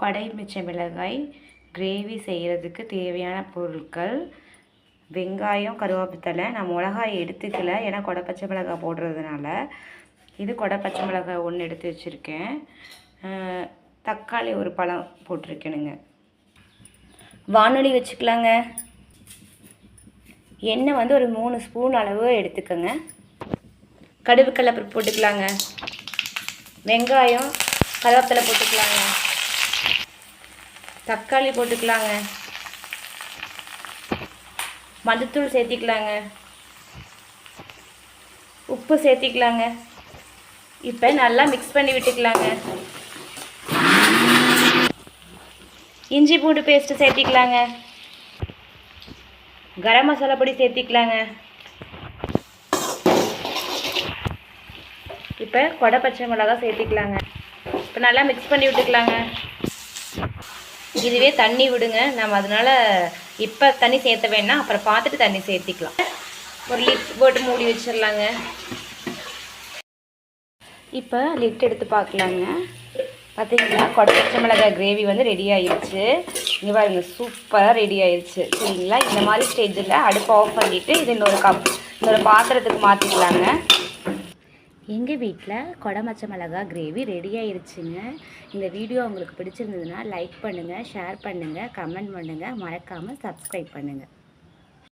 கொடை மிச்ச மிளகாய் கிரேவி செய்கிறதுக்கு தேவையான பொருட்கள். வெங்காயம் கருவேப்பித்தலை நான் மிளகாய் எடுத்துக்கல. ஏன்னா கொடை பச்சை மிளகாய் போடுறதுனால. இது கொடை பச்சை மிளகாய் ஒன்று எடுத்து வச்சுருக்கேன். தக்காளி ஒரு பழம் போட்டிருக்கணுங்க வானொலி வச்சுக்கலாங்க. எண்ணெய் வந்து ஒரு மூணு ஸ்பூன் அளவு எடுத்துக்கோங்க. கடுகு கடலப்பருப்பு போட்டுக்கலாங்க. வெங்காயம் கருவேப்பிலை போட்டுக்கலாங்க. தக்காளி போட்டுக்கலாங்க. மஞ்சத்தூள் சேர்த்திக்கலாங்க. உப்பு சேர்த்திக்கலாங்க. இப்போ நல்லா மிக்ஸ் பண்ணி விட்டுக்கலாங்க. இஞ்சி பூண்டு பேஸ்ட்டு சேர்த்திக்கலாங்க. கரம் மசாலா பொடி சேர்த்திக்கலாங்க. இப்போ கொடை பச்சை மிளகா சேர்த்திக்கலாங்க. இப்போ நல்லா மிக்ஸ் பண்ணி விட்டுக்கலாங்க. இதுவே தண்ணி விடுங்க. நம்ம அதனால இப்போ தண்ணி சேர்த்த வேணாம் அப்புறம் பார்த்துட்டு தண்ணி சேர்த்திக்கலாம். ஒரு லிட் போட்டு மூடி வச்சிடலாங்க. இப்போ லிட் எடுத்து பார்க்கலாங்க. பார்த்தீங்களா கொடச்ச மிளகாய் கிரேவி வந்து ரெடி ஆயிடுச்சு இங்கே பாருங்க சூப்பராக ரெடி ஆயிடுச்சு சரிங்களா? இந்த மாதிரி ஸ்டேஜில் அடுப்பை ஆஃப் பண்ணிவிட்டு இது இன்னொரு கப் இன்னொரு பாத்திரத்துக்கு மாற்றிக்கலாங்க எங்கள் வீட்டில் கொடமச்ச மிளகா கிரேவி ரெடி ஆயிருச்சுங்க. இந்த வீடியோ உங்களுக்கு பிடிச்சிருந்ததுன்னா லைக் பண்ணுங்கள் ஷேர் பண்ணுங்கள் கமெண்ட் பண்ணுங்கள் மறக்காமல் சப்ஸ்கிரைப் பண்ணுங்கள்